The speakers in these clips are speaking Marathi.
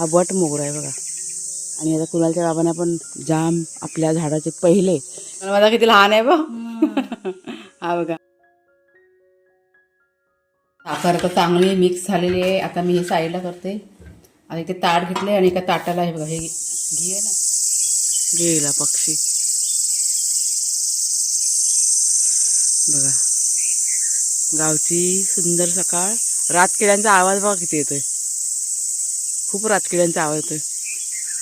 हा बट मोगरा आहे बघा. आणि आता कुणालच्या बाबांना पण जाम आपल्या झाडाचे पहिले. माझा किती लहान आहे बघ. हा बघा. साखर आता चांगली मिक्स झालेली आहे. आता मी हे साईडला करते. आणि इथे ताट घेतले आणि एका ताटाला हे बघा हे घी आहे ना. गेला पक्षी. बघा. गावची सुंदर सकाळ. रातकिड्यांचा आवाज बघा किती येतोय. खूप रातकिड्यांचा आवाज येतोय.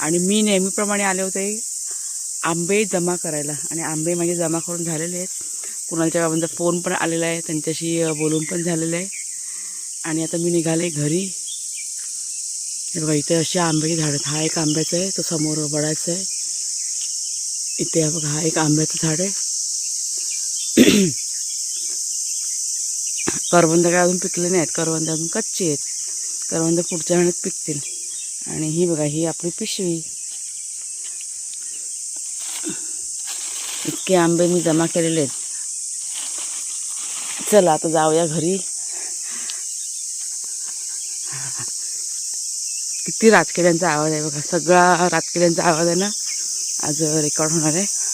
आणि मी नेहमीप्रमाणे आले होते आंबे जमा करायला. आणि आंबे माझे जमा करून झालेले आहेत. कुणालच्या बाबांचा फोन पण आलेला आहे. त्यांच्याशी बोलून पण झालेलं आहे. आणि आता मी निघाले घरी. हे बघा इथे असे आंब्याची झाडं आहेत. हा एक आंब्याचा आहे. तो समोर बडायचं आहे. इथे बघा हा एक आंब्याचं झाड आहे. करवंद काय अजून पिकले नाहीत. करवंद अजून कच्चे आहेत. करवंद पुढच्या महिन्यात पिकतील. आणि ही बघा ही आपली पिशवी. इतके आंबे मी जमा केलेले आहेत. चला आता जाऊया घरी. किती राजकेड्यांचा आवाज आहे बघा. सगळा राजकेड्यांचा आवाज आहे ना? आज रेकॉर्ड होणार आहे.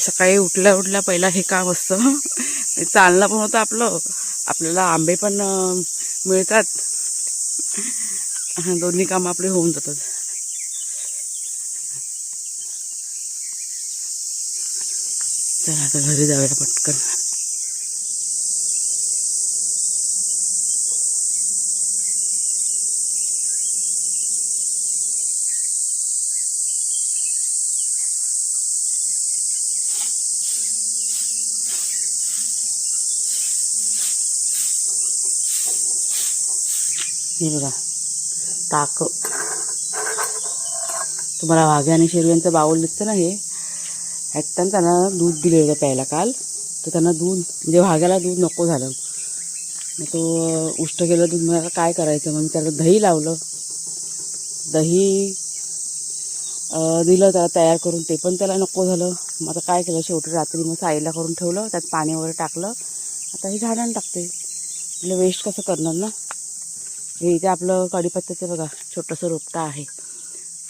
सकाळी उठल्या उठल्या पहिला हे काम असतं. चालणं पण होतं आपलं. आपल्याला आंबे पण मिळतात. हा, दोन्ही कामं आपले होऊन जातात. चला आता घरी जाऊया पटकन. हे बघा ताक तुम्हाला वाघ्या आणि शेरव्यांचं बाऊल दिसतं ना हे? ह्यात त्यांना दूध दिले होतं प्यायला काल. तर त्यांना दूध म्हणजे वाघ्याला दूध नको झालं. मग तो उष्ट केलं दूध. मला काय करायचं? मग त्याला दही लावलं. दही दिलं त्याला तयार करून. ते पण त्याला नको झालं. मग आता काय केलं? शेवटी रात्री मग साईला करून ठेवलं. त्यात पाणी वगैरे टाकलं. आता हे झाडांना टाकते. म्हणजे वेस्ट कसं करणार ना? हे इथे आपलं कढीपत्त्याचं बघा छोटंसं रोपटं आहे.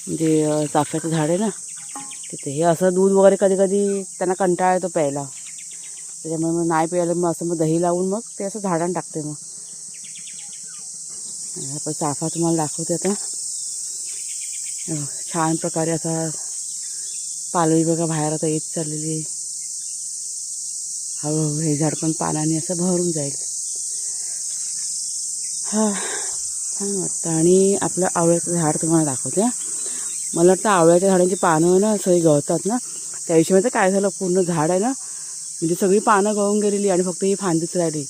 म्हणजे चाफ्याचं झाड आहे ना तिथे. हे असं दूध वगैरे कधी कधी त्यांना कंटाळा येतो प्यायला. त्याच्यामुळे मग नाही प्यायला मग असं मग दही लावून मग ते असं झाडांना टाकते मग. आपण चाफा तुम्हाला दाखवते आता. छान प्रकारे असा पालवी बघा बाहेर आता येत चाललेली आहे. हळूहळू हे झाड पण पानाने असं भरून जाईल. हा. छान वाटतं. आणि आपलं आवळ्याचं झाड तुम्हाला दाखवते. मला वाटतं आवळ्याच्या झाडांची पानं ना सगळी गळतात ना. त्या हिशोबाचं काय झालं पूर्ण झाड आहे ना. म्हणजे सगळी पानं गळून गेलेली आणि फक्त ही फांदीच राहिली.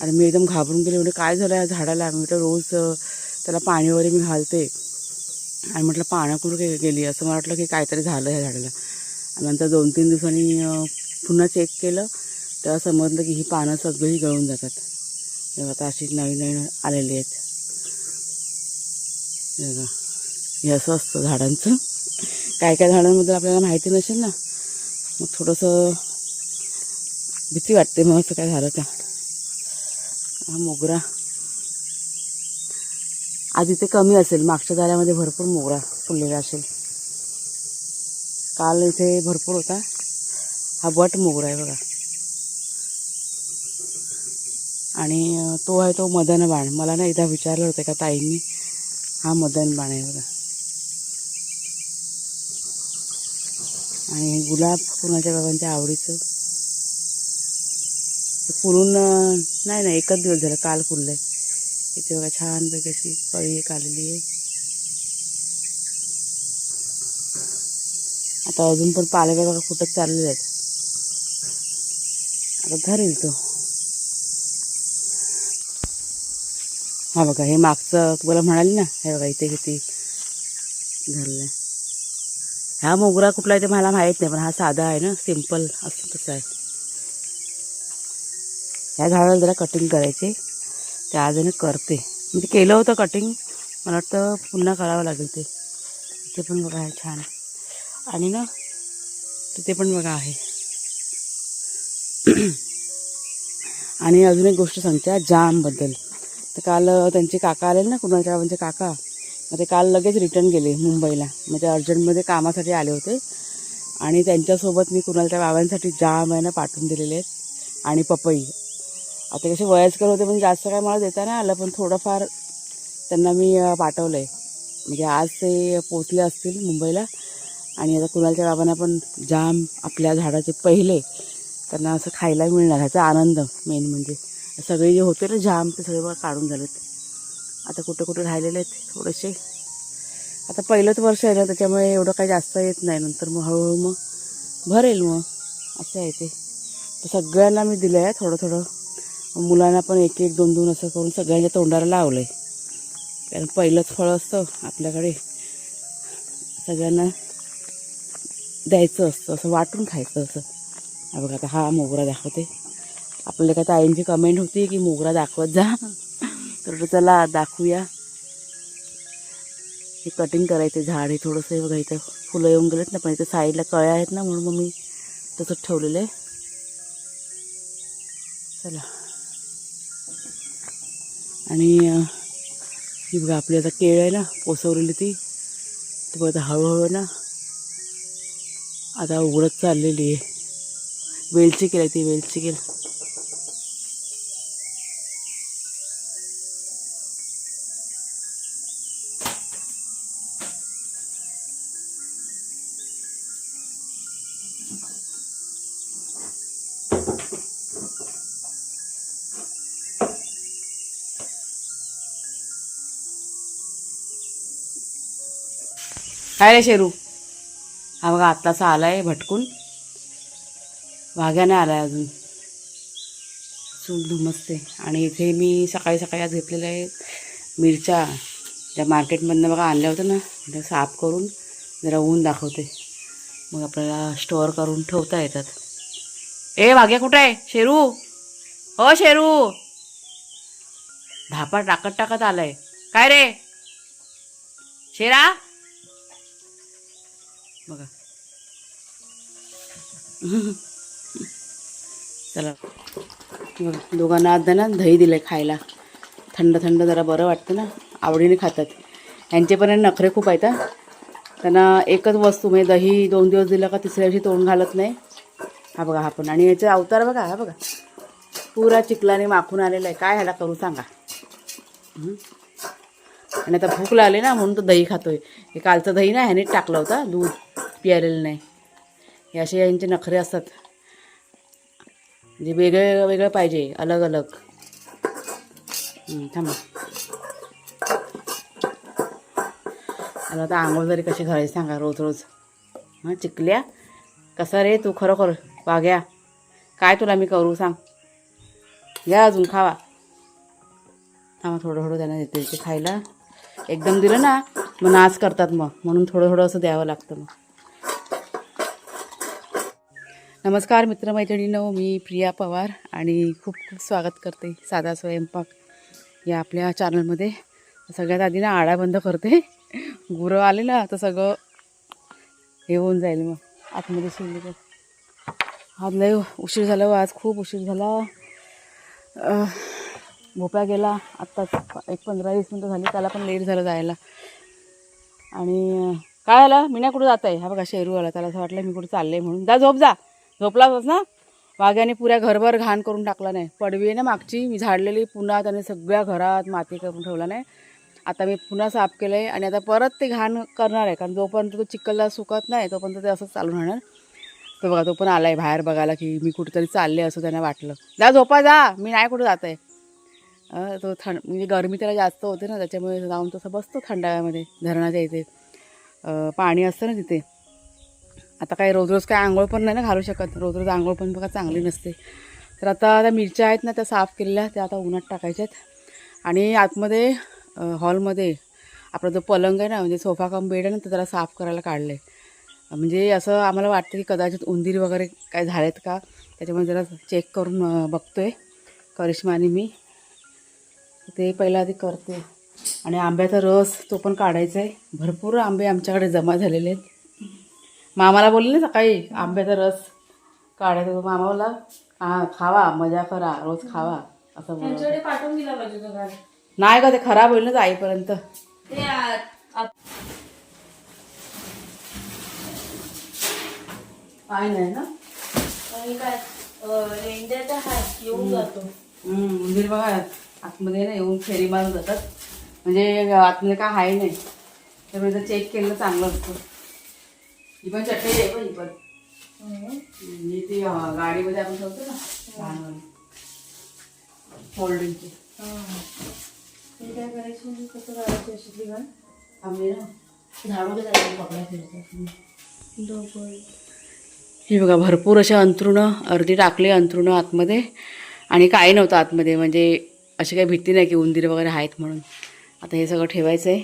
आणि मी एकदम घाबरून गेले. म्हणजे काय झालं या झाडाला? मी म्हटलं रोज त्याला पाणी वगैरे मी घालते. आणि म्हटलं पानं कुठं काही गेली? असं मला वाटलं की काहीतरी झालं ह्या झाडाला. आणि नंतर दोन तीन दिवसांनी पुन्हा चेक केलं. तेव्हा समजलं की ही पानं सगळी गळून जातात. तेव्हा आता अशी नवीन नवीन आलेली आहेत. बघा. हे असं असतं झाडांचं. काय काय झाडांबद्दल आपल्याला माहिती नसेल ना मग थोडंसं भीती वाटते मग असं काय झालं का. हा मोगरा. आज इथे कमी असेल मागच्या दाऱ्यामध्ये भरपूर मोगरा फुललेला असेल. काल इथे भरपूर होता. हा बट मोगरा आहे बघा. आणि तो आहे तो मदन बाण मला ना एकदा विचारलं होतं का ताईंनी हा मदन बाण आणि गुलाब कुणाच्या बाबांच्या आवडीचं? फुलून नाही नाही एकच दिवस झाला काल फुललं आहे इथे बघा छानपैकी अशी कळी एक आलेली आहे. आता अजून पण पालव्या बघा फुटत चाललेले आहेत. आता धरेल तो. हा बघा हे मागचं तुम्हाला म्हणाले ना हे बघा इथे किती धरलं हा मोगरा कुठला आहे ते मला माहीत नाही पण हा साधा आहे ना सिंपल असं तसं आहे. ह्या झाडाला जरा कटिंग करायचे ते आज ना करते. म्हणजे केलं होतं कटिंग मला वाटतं पुन्हा करावं लागेल ते. इथे पण बघा आहे छान आणि ना तिथे पण बघा आहे. आणि अजून एक गोष्ट सांगते जामबद्दल तर काल त्यांचे काका आले ना कुणाच्या म्हणजे काका. मग ते काल लगेच रिटर्न गेले मुंबईला. म्हणजे अर्जंटमध्ये कामासाठी आले होते. आणि त्यांच्यासोबत मी कुणालच्या बाबांसाठी जाम आहे ना पाठवून दिलेले आहेत. आणि पपई. आता कसे वयस्कर होते पण जास्त काय मला देता नाही आलं पण थोडंफार त्यांना मी पाठवलं आहे म्हणजे आज ते पोचले असतील मुंबईला. आणि आता कुणालच्या बाबांना पण जाम आपल्या झाडाचे पहिले. त्यांना असं खायला मिळणार ह्याचा आनंद मेन म्हणजे. सगळे जे होते ना जाम ते सगळे मला काढून झालेत. आता कुठे कुठे राहिलेले आहेत थोडेसे. आता पहिलंच वर्ष आहे ना त्याच्यामुळे एवढं काही जास्त येत नाही. नंतर मग हळूहळू मग भरेल मग. असं आहे ते. तर सगळ्यांना मी दिलं आहे थोडं थोडं. मुलांना पण एक एक दोन दोन असं करून सगळ्यांच्या तोंडाला लावलं आहे कारण पहिलंच फळ असतं आपल्याकडे. सगळ्यांना द्यायचं असतं असं वाटून खायचं असं. बघा आता हा मोगरा दाखवते. आपल्याला काय ताईंची कमेंट होती की मोगरा दाखवत जा. तर चला दाखवूया. हे कटिंग करायचं झाड हे थोडंसं हे बघा इथं फुलं येऊन गेलेत ना पण इथं साईडला कळ्या आहेत ना म्हणून मग मी तसंच ठेवलेलं आहे. चला. आणि ही बघा आपली आता केळ आहे ना पोसवलेली ती. ती बघा आता हळूहळू ना आता उघडत चाललेली आहे. वेलची केलं ती वेलची केल. काय रे शेरू? हा बघा आत्ताचा आलाय भटकून. वाघ्याने आलाय अजून. चूल धुमसते. आणि इथे मी सकाळी सकाळी आज घेतलेल्या आहे मिरच्या. ज्या मार्केटमधनं बघा आणल्या होत्या ना. त्या साफ करून जरा ऊन दाखवते. मग आपल्याला स्टोअर करून ठेवता येतात. ए वाघ्या कुठं आहे? शेरू? हो शेरू. धापा टाकत टाकत आलाय. काय रे? शेरा? बघा. चला. बघा दोघांना आज ना दही दिलं आहे खायला. थंड थंड जरा बरं वाटतं ना. आवडीने खातात. ह्यांचेपर्यंत नखरे खूप आहेत त्यांना एकच वस्तू म्हणजे दही दोन दिवस दिलं का तिसऱ्या दिवशी तोंड घालत नाही. हा बघा हा पण. आणि याचे अवतार बघा हा बघा. पुरा चिखलाने माखून आलेला आहे. काय ह्याला करू सांगा. आणि आता भूक लागली ना म्हणून तो दही खातोय. हे कालचं दही ना ह्याने टाकलं होता दूध पियालेलं नाही. हे असे यांचे नखरे असतात. म्हणजे वेगळं वेगळं पाहिजे अलग अलग. थांबा. मला आता आंघोळ तरी कशी घालायची सांगा रोज रोज. हां चिकल्या. कसा रे तू खरोखर? वाघ्या. काय तुला मी करू सांग? घ्या अजून खावा. थांबा थोडं थोडं त्यांना देते खायला. एकदम दिलं ना मग नाच करतात मग. म्हणून थोडं थोडं असं द्यावं लागतं मग. नमस्कार मित्रमैत्रिणीनो मी प्रिया पवार आणि खूप खूप स्वागत करते साधा स्वयंपाक या आपल्या चॅनलमध्ये सगळ्यात आधी ना आळा बंद करते. गुरं आले ना तर सगळं हे होऊन जाईल मग. आतमध्ये शिरले तर. आज लय उशीर झाला हो, आज खूप उशीर झाला. भोप्या गेला आत्ताच एक पंधरा वीस मिनटं झाली त्याला पण लेट झालं जायला. आणि काय आला मी नाही कुठं जात आहे? हा बघा शेरू आला. त्याला असं वाटलं मी कुठं चालले म्हणून. जा झोप जा. झोपलाच ना. वाघ्याने पुऱ्या घरभर घाण करून टाकला नाही. पडवी आहे ना मागची. मी झाडलेली पुन्हा त्याने सगळ्या घरात माती करून ठेवला नाही. आता मी पुन्हा साफ केलं आहे आणि आता परत ते घाण करणार आहे. कारण जोपर्यंत तो चिखलला सुकत नाही तोपर्यंत ते असंच चालू राहणार. तो बघा तो पण आला आहे बाहेर बघायला की मी कुठेतरी चालले असं त्यांना वाटलं. जा झोपा जा. मी नाही कुठं जात आहे. तो थंड म्हणजे गरमी त्याला जास्त होते ना त्याच्यामुळे जाऊन तसं बसतो थंडाव्यामध्ये धरणाच्या इथे. पाणी असतं ना तिथे. आता काय रोज रोज काय आंघोळ पण नाही ना घालू शकत. रोज रोज आंघोळ पण बघा चांगली नसते. तर आता त्या मिरच्या आहेत ना त्या साफ केलेल्या त्या आता उन्हात टाकायच्या आहेत. आणि आतमध्ये हॉलमध्ये आपला जो पलंग आहे ना म्हणजे सोफा कम बेड आहे ना तर त्याला साफ करायला काढलं आहे म्हणजे असं आम्हाला वाटतं की कदाचित उंदीर वगैरे काय झालेत का त्याच्यामुळे जरा चेक करून बघतो आहे करिश्मा आणि मी. ते पहिला आधी करते. आणि आंब्याचा रस तो पण काढायचा आहे भरपूर आंबे आमच्याकडे जमा झालेले आहेत. मामाला बोलले ना सकाळी आंब्याचा रस काढायचा. तो मामा बोला हा खावा मजा करा रोज खावा असं पाठवून दिला पाहिजे नाही का ते खराब होईल ना जाईपर्यंत ते आ- आप- काय नाही ना. काय अं, रेंड्या तर हाय येऊन जातो. हम्म, उंदीर बघा. आतमध्ये ना येऊन फेरी मारून जातात. म्हणजे आतमध्ये काय आहे नाही. त्यामुळे जर चेक केलं चांगलं असतं ही पण चटई आहे पण ही पण. म्हणजे ती गाडीमध्ये आपण ठेवतो ना लहान फोल्डिंगची ते काय करायचं म्हणजे कसं करायचं अशी ती घाल आम्ही ना झाडू काय पकडा फिरतो ही बघा भरपूर अशा अंथरुणं अर्धी टाकली अंथरुणं आतमध्ये. आणि काही नव्हतं आतमध्ये म्हणजे अशी काही भीती नाही की उंदीर वगैरे आहेत म्हणून. आता हे सगळं ठेवायचं आहे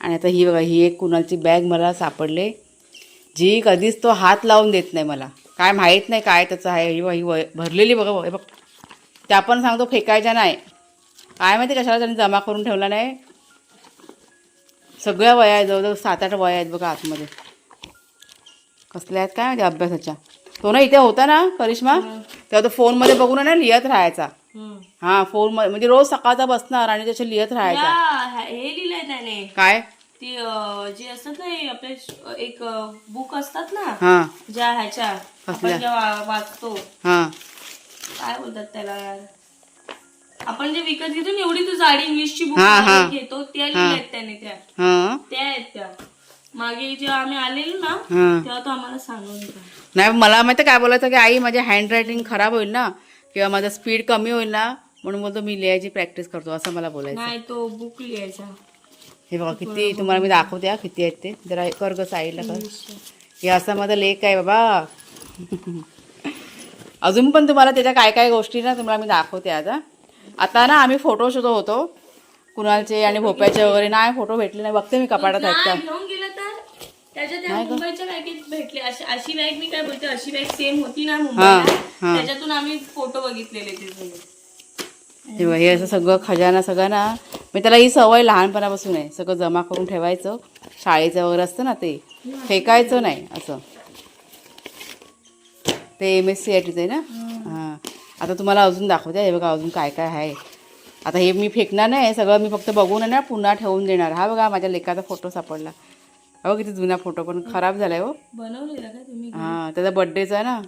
आणि आता ही बघा ही एक कुणालची बॅग मला सापडले. जी कधीच तो हात लावून देत नाही मला. काय माहीत नाही काय त्याचं आहे. ही बघा, ही वय भरलेली बघा हे बघ. त्या पण सांगतो फेकायच्या नाही. काय माहिती कशाला त्यांनी जमा करून ठेवला नाही. सगळ्या वया आहेत जवळजवळ सात आठ वया आहेत बघा आतमध्ये. कसल्या आहेत काय माहिती अभ्यासाच्या. तो ना इथे होता ना करिश्मा? तेव्हा तो फोनमध्ये बघून ना लिहित राहायचा. हा फोन म्हणजे रोज सकाळचा बसणार आणि त्याचे लिहित राहायचा. हे लिहिलंय त्याने. काय? ते अं, जे असतात ना हे आपले श- एक बुक असतात ना हा. ज्या ह्याच्या आपण ज्या वा- वाचतो. हा. काय बोलतात त्याला? यार आपण जे विकत घेतो ना एवढी तू जाडी इंग्लिशची बुक हा, हा. घेतो त्या लिहिल्यात त्याने त्या. हा. त्या आहेत त्या. मागे जेव्हा आम्ही आलेलो ना हा. तेव्हा तो आम्हाला सांगून होता नाही मला माहिती काय बोलायचं की आई माझे हँड रायटिंग खराब होईल ना किंवा माझं स्पीड कमी होईल ना म्हणून बोलतो मी लिहायची प्रॅक्टिस करतो असं मला बोलायचं. नाही तो बुक लिहायचा. हे बघा किती तुम्हाला मी दाखवते हा, किती आहेत ते. जरा कर ग साईडला कर. हे असं माझं लेख आहे बाबा. अजून पण तुम्हाला त्याच्या काय काय गोष्टी ना तुम्हाला मी दाखवते आता आता ना आम्ही फोटो शोधत होतो कुणालचे आणि भोप्याचे वगैरे. नाही फोटो भेटले नाही. बघते मी कपाटात आहेत का. त्या मुंबईच्या बॅगेत भेटले. अशी अशी बॅग मी काय बोलते अशी बॅग सेम होती ना मुंबईला. हा. त्याच्यातून आम्ही फोटो बघितलेले ते तेव्हा हे असं सगळं खजाना सगळं ना. मी त्याला ही सवय लहानपणापासून आहे. सगळं जमा करून ठेवायचं. शाळेचं वगैरे असतं ना ते. फेकायचं नाही असं. ते एम एस सी आय टीचं आहे ना? हां. आता तुम्हाला अजून दाखवते. हे बघा अजून काय काय आहे. आता हे मी फेकणार नाही. सगळं मी फक्त बघून आहे ना पुन्हा ठेवून देणार. हा बघा माझ्या लेकाचा फोटो सापडला. हा बघा किती जुना फोटो पण खराब झालाय हो. बनवलेला का तुम्ही हां त्याचा बड्डेचा आहे ना.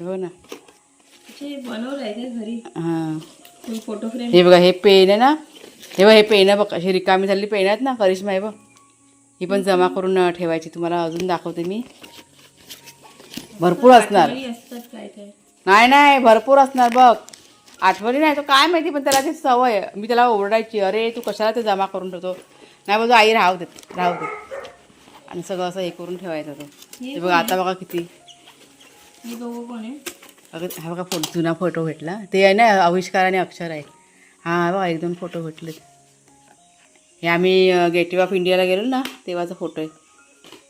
हो ना. बनवलंय घरी? हां. तुम्ही फोटो फ्रेम हे बघा हे पेन आहे ना. हे बघा हे पेन बघ. अशी रिकामी झालेली पेन आहेत ना करिश्मा हे बघ. ही पण जमा करून ठेवायची. तुम्हाला अजून दाखवते मी. भरपूर असणार. नाही नाही भरपूर असणार बघ. आठवणी नाही तो काय माहिती पण त्याला ती सवय आहे. मी त्याला ओरडायची अरे तू कशाला ते जमा करून ठेवतो? नाही बोलतो आई राहू देत राहू दे आणि सगळं असं हे करून ठेवायचं तो. हे बघा आता बघा किती. हे बघू कोण आहे? अगं हा बघा फोटो जुना फोटो भेटला. ते आहे ना आविष्कार आणि अक्षर आहे. हां बघा एक दोन फोटो भेटलेत हे आम्ही गेटवे ऑफ इंडियाला गेलो ना तेव्हाचा फोटो आहे.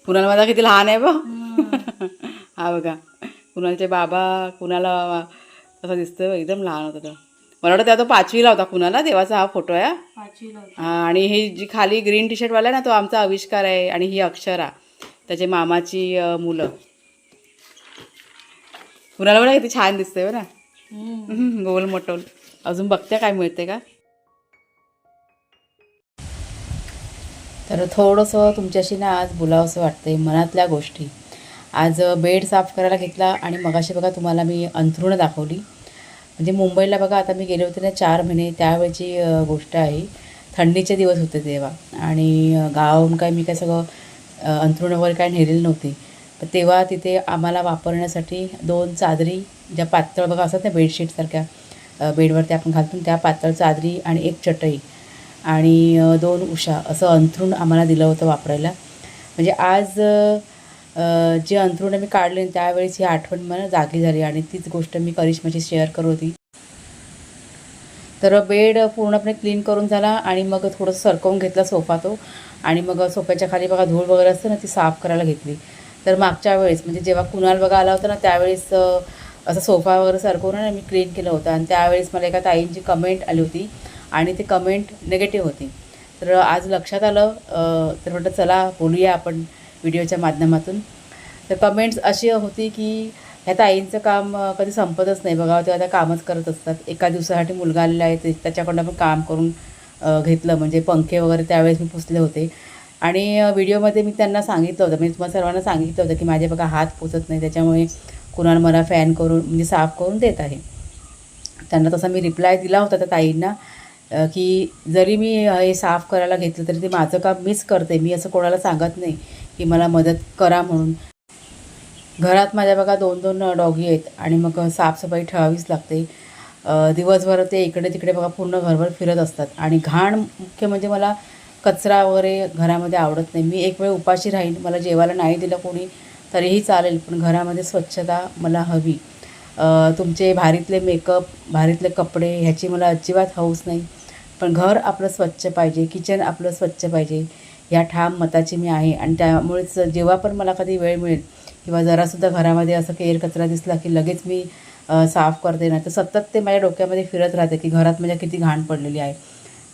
कुणाला माझा किती लहान आहे बघ? हा. बघा. कुणालचे बाबा कुणाला कसं दिसतं एकदम लहान होता तो. मला वाटतं तो पाचवीला होता कुणाला? तेव्हाचा हा फोटो आहे हा. हा, आणि ही जी खाली ग्रीन टी शर्टवाला आहे ना तो आमचा आविष्कार आहे आणि ही अक्षरा त्याचे मामाची मुलं. कुणाला बघा किती छान दिसतंय बघ ना? हम्म. हम्म, गोल मटोल. अजून बघते काय मिळते का? तर थोडंसं तुमच्याशी ना आज बोलावंसं वाटतंय मनातल्या गोष्टी. आज बेड साफ करायला घेतला आणि मगाशी बघा तुम्हाला मी अंथरुणं दाखवली. म्हणजे मुंबईला बघा आता मी गेले होते ना चार महिने त्यावेळची गोष्ट आहे. थंडीचे दिवस होते तेव्हा. आणि गावाहून काय मी काय सगळं अंथरुण वगैरे काय नेलेलं नव्हती. पण तेव्हा तिथे आम्हाला वापरण्यासाठी दोन चादरी ज्या पातळ बघा असतात ना बेडशीटसारख्या बेडवरती आपण घालतो त्या पातळ चादरी आणि एक चटई आणि दोन उषा असं अंथरूण आम्हाला दिलं होतं वापरायला. म्हणजे आज जे अंथरूण मी काढले त्यावेळेस ही आठवण मला जागी झाली आणि तीच गोष्ट मी करिश्माची शेअर करत होती. तर बेड पूर्णपणे क्लीन करून झाला आणि मग थोडंसं सरकवून घेतला सोफा तो. आणि मग सोफ्याच्या खाली बघा धूळ वगैरे असते ना ती साफ करायला घेतली. तर मागच्या वेळेस म्हणजे जेव्हा कुणाल बघा आला होता ना त्यावेळेस असा असं सोफा वगैरे सरकवून ना मी क्लीन केलं होतं. आणि त्यावेळेस मला एका ताईंची कमेंट आली होती आणि ती कमेंट निगेटिव्ह होती. तर आज लक्षात आलं तर म्हटलं चला बोलूया आपण. व्हिडिओच्या माध्यमातून. तर कमेंट्स अशी होती की ह्या ताईंचं काम कधी संपतच नाही बघा. ते आता कामच करत असतात. एका दिवसासाठी मुलगा आलेला आहे. ते त्याच्याकडनं पण काम करून घेतलं. म्हणजे पंखे वगैरे त्यावेळेस मी पुसले होते. आणि व्हिडिओमध्ये मी त्यांना सांगितलं होतं. मी तुम्हाला सर्वांना सांगितलं होतं की माझे बघा हात पोचत नाही. त्याच्यामुळे कुणाल मला फॅन करून म्हणजे साफ करून देत आहे. त्यांना तसा मी रिप्लाय दिला होता त्या ताईंना की जरी मी हे साफ करायला घेतलं तरी ते माझं काम मीच करते. मी असं कोणाला सांगत नाही. की मला मदत करा म्हणून. घरात माझ्या बघा दोन दोन डॉगी आहेत आणि मग साफसफाई ठेवावीच लागते. दिवसभर ते इकडे तिकडे बघा पूर्ण घरभर फिरत असतात. आणि घाण मुख्य म्हणजे मला कचरा वगैरे घरामध्ये आवडत नाही. मी एक वेळ उपाशी राहीन मला जेवायला नाही दिलं कोणी तरीही चालेल पण घरामध्ये स्वच्छता मला हवी. तुमचे भारीतले मेकअप भारीतले कपडे ह्याची मला अजिबात हौस नाही. पण घर आपलं स्वच्छ पाहिजे किचन आपलं स्वच्छ पाहिजे. ह्या ठाम मताची मी आहे. आणि त्यामुळेच जेव्हा पण मला कधी वेळ मिळेल किंवा जरासुद्धा घरामध्ये असं केर कचरा दिसला की लगेच मी साफ करते ना तर सतत ते माझ्या डोक्यामध्ये फिरत राहते की घरात माझ्या किती घाण पडलेली आहे.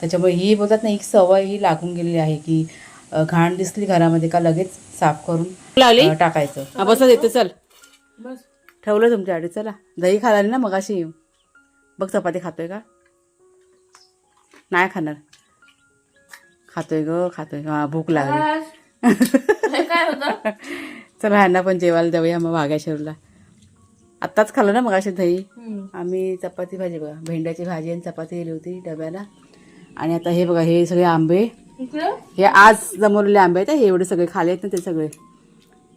त्याच्यामुळे ही बोलतात ना एक सवय ही लागून गेलेली आहे की घाण दिसली घरामध्ये का लगेच साफ करून टाकायचं. बस येते चल. बस. ठेवलं तुमच्यासाठी चला. दही खाला ना मगाशी. बघ चपाती खातोय का? नाही खाणार. खातोय ग खातोय. हा भूक लागली. काय होतं? चला ह्यांना पण जेवायला देऊया मग वाघ्याशेरला आत्ताच खाल्लं ना मगाशी दही? हम्म. आम्ही चपाती भाजी बघा भेंड्याची भाजी आणि चपाती दिली होती डब्याला. आणि आता हे बघा हे सगळे आंबे. हे आज जमवलेले आंबे आहेत हं, एवढे सगळे खाले आहेत ना ते सगळे.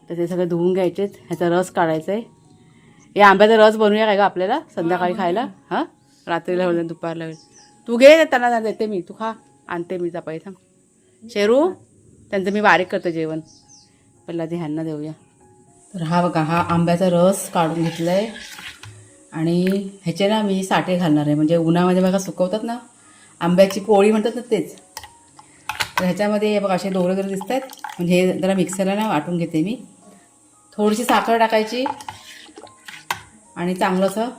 तर ते सगळे धुवून घ्यायचेत ह्याचा रस काढायचा आहे हे आंब्याचा रस बनवूया काय का आपल्याला संध्याकाळी खायला? हां? रात्रीला होईल दुपारला तू घे त्यांना देते मी तू खा आणते मी चपाई थांब. शेरू त्यांचं मी बारीक करतो जेवण. पहिला ते ह्यांना देऊया. तर हा बघा हा आंब्याचा रस काढून घेतला आहे आणि ह्याचे ना मी साठे घालणार आहे. म्हणजे उन्हामध्ये बघा सुकवतात ना आंब्याची पोळी म्हणतात ना तेच. तर ह्याच्यामध्ये हे बघा असे दोरे वगैरे दिसत आहेत म्हणजे हे जरा मिक्सरला ना वाटून घेते मी. थोडीशी साखर टाकायची. आणि चांगलं असं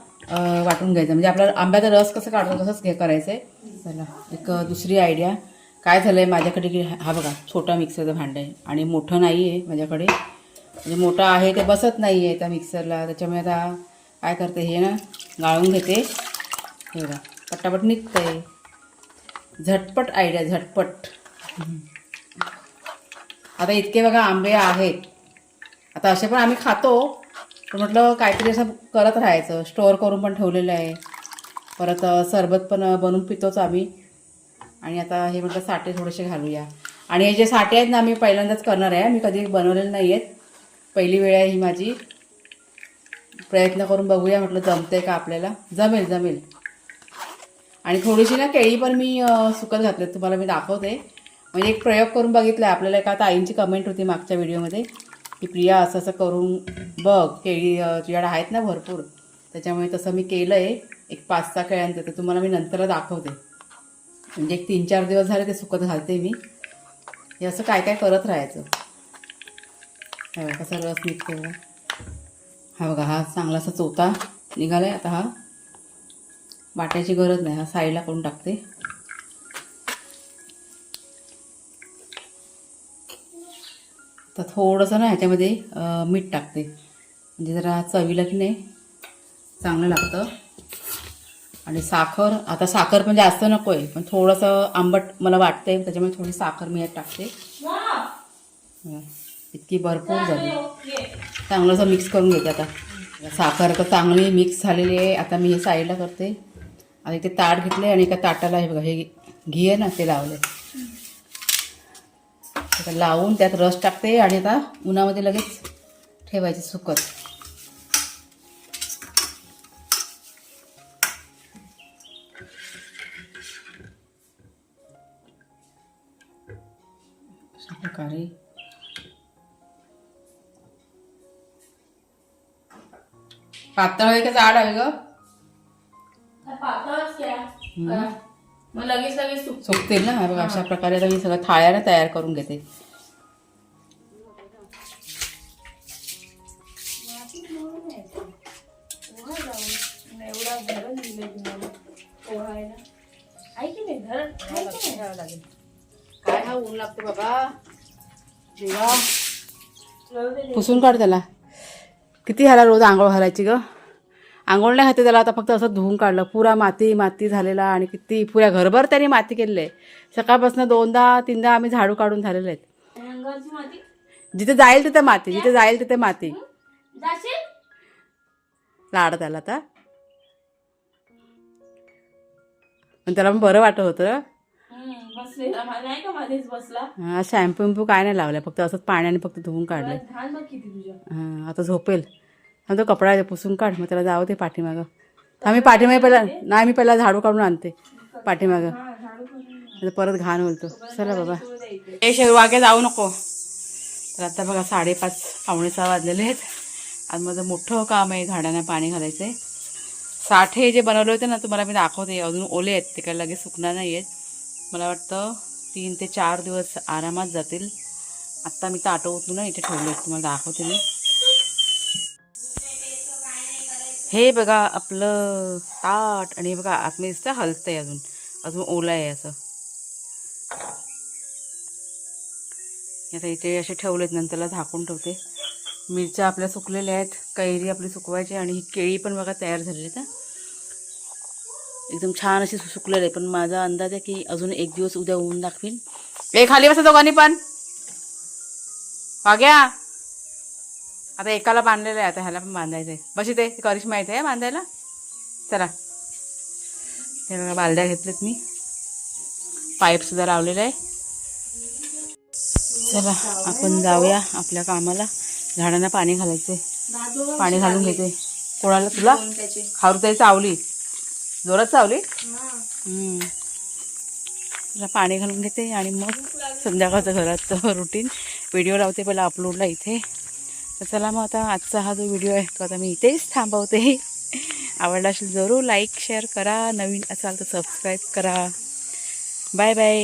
वाटून घ्यायचं. म्हणजे आपल्याला आंब्याचा रस कसं काढतो तसंच घे करायचं आहे चला एक दुसरी आयडिया काय झालं आहे माझ्याकडे की हा बघा छोटा मिक्सरचं भांडं आहे आणि मोठं नाही आहे माझ्याकडे. म्हणजे मोठं आहे ते बसत नाही आहे त्या मिक्सरला त्याच्यामुळे आता काय करते हे ना गाळून घेते. हे बघा पटापट निघतं आहे झटपट आयडिया झटपट. आता इतके बघा आंबे आहेत. आता असे पण आम्ही खातो. पण म्हटलं काहीतरी असं करत राहायचं. स्टोअर करून पण ठेवलेलं आहे. परत सरबत पण बनवून पितोच आम्ही. आणि आता हे म्हटलं साठे थोडेसे घालूया. आणि हे जे साठे आहेत ना आम्ही पहिल्यांदाच करणार आहे. मी कधी बनवलेले नाही आहेत पहिली वेळ आहे ही माझी. प्रयत्न करून बघूया म्हटलं जमते का आपल्याला. जमेल जमेल. आणि थोडीशी ना केळी पण मी सुकत घातले तुम्हाला मी दाखवते. म्हणजे एक प्रयोग करून बघितला आहे आपल्याला. एका ताईंची कमेंट होती मागच्या व्हिडिओमध्ये की प्रिया असं असं करून बघ. केळी तुझ्याकडे आहेत ना भरपूर. त्याच्यामुळे तसं मी केलं आहे एक पाच सहा केळ्यांचं. तर तुम्हाला मी नंतर दाखवते. म्हणजे एक तीन चार दिवस झाले ते सुकत घालते मी. हे असं काय काय करत राहायचं? हे कसा रस निघतो बघा हा बघा हा चांगला असा चोथा निघाला आहे आता हा वाटायची गरज नाही हा साईडला करून टाकते. तर थोडंसं ना ह्याच्यामध्ये मीठ टाकते. म्हणजे जरा चवीला की नाही चांगलं लागतं. आणि साखर आता साखर पण जास्त नको आहे पण थोडंसं आंबट मला वाटतंय त्याच्यामुळे थोडी साखर मी यात टाकते. इतकी भरपूर झाली. चांगलं असं मिक्स करून घेते आता. साखर तर चांगली मिक्स झालेली आहे. आता मी हे साईडला करते. आणि ते ताट घेतले आणि एका ताटाला हे बघा हे घी आहे ना ते लावले. आता लावून त्यात रस टाकते आणि आता उन्हामध्ये लगेच ठेवायचे सुकत. प्रकारे. पातळ आहे का जाड आहे ग? पातळच. मग लगेच लगेच सुक सुकतील ना? बघा अशा प्रकारे मी सगळं थाळ्यानं तयार करून घेते. पुसून काढ त्याला. किती ह्याला रोज आंघोळ घालायची ग? आंघोळ नाही घाते त्याला आता फक्त असं धुवून काढलं. पुरा माती माती झालेला आणि किती पुऱ्या घरभर त्यांनी माती केलेलं आहे. सकाळपासून दोनदा तीनदा आम्ही झाडू काढून झालेले आहेत. जिथे जाईल तिथे माती जिथे जाईल तिथे माती. लाड त्याला आता. पण त्याला बरं वाटत होतं. बसलेला मा- नाही का मध्येच बसला? हा शॅम्पू विम्पू काय नाही लावलं फक्त असंच पाण्याने फक्त धुवून काढलंय. घाण बघ किती तुझ्या हा आता झोपेल. आणि तो कपडा आहे पुसून काढ मग त्याला जाऊ दे पाठीमागं. आम्ही पाठीमागे पहिला नाही मी पहिला झाडू काढून आणते पाठीमागं. हा झाडू करून आता परत घाण होईल तो चला बाबा. ए शेरवागे जाऊ नको. तर आता बघा साडेपाच पावणे सहा वाजलेले आहेत. आज माझं मोठं काम आहे झाडांना पाणी घालायचं आहे साठे जे बनवले होते ना तुम्हाला मी दाखवते. अजून ओले आहेत ते काय लगेच सुकणार नाही आहेत मला वाटतं तीन ते चार दिवस आरामात जातील. आत्ता मी ताटं उचलून ना इथे ठेवले तुम्हाला दाखवते मी. हे बघा आपलं ताट आणि हे बघा आतमध्ये दिसतं हलतंय अजून. अजून ओला आहे असं. आता इथे असे ठेवलेत. नंतरला झाकून ठेवते. मिरच्या आपल्या सुकलेल्या आहेत. कैरी आपली सुकवायची आणि ही केळी पण बघा तयार झालेली आहेत एकदम छान अशी सुकलेली आहे. पण माझा अंदाज आहे की अजून एक दिवस उद्या ऊन दाखवीन. ए खाली बसा दोघांनी पण. वाग्या. आता एकाला बांधलेलं आहे आता ह्याला पण बांधायचं आहे बस इथे करिश माहिती आहे बांधायला. चला. हे बघा बालद्या घेतलेत मी. पाईप सुद्धा लावलेला आहे. चला आपण जाऊया आपल्या कामाला. झाडांना पाणी घालायचे दादू पाणी घालून घेते. कोणाला तुला? खारुताई चावली जोरात चावली. तिला पाणी घालून घेते आणि मग संध्याकाळचं घरात रुटीन व्हिडिओ लावते पहिला अपलोडला इथे. तर चला मग आता आजचा हा जो व्हिडिओ आहे तो आता मी इथेच थांबवते. आवडला असेल जरूर लाईक शेअर करा. नवीन असाल तर सबस्क्राईब करा. Bye bye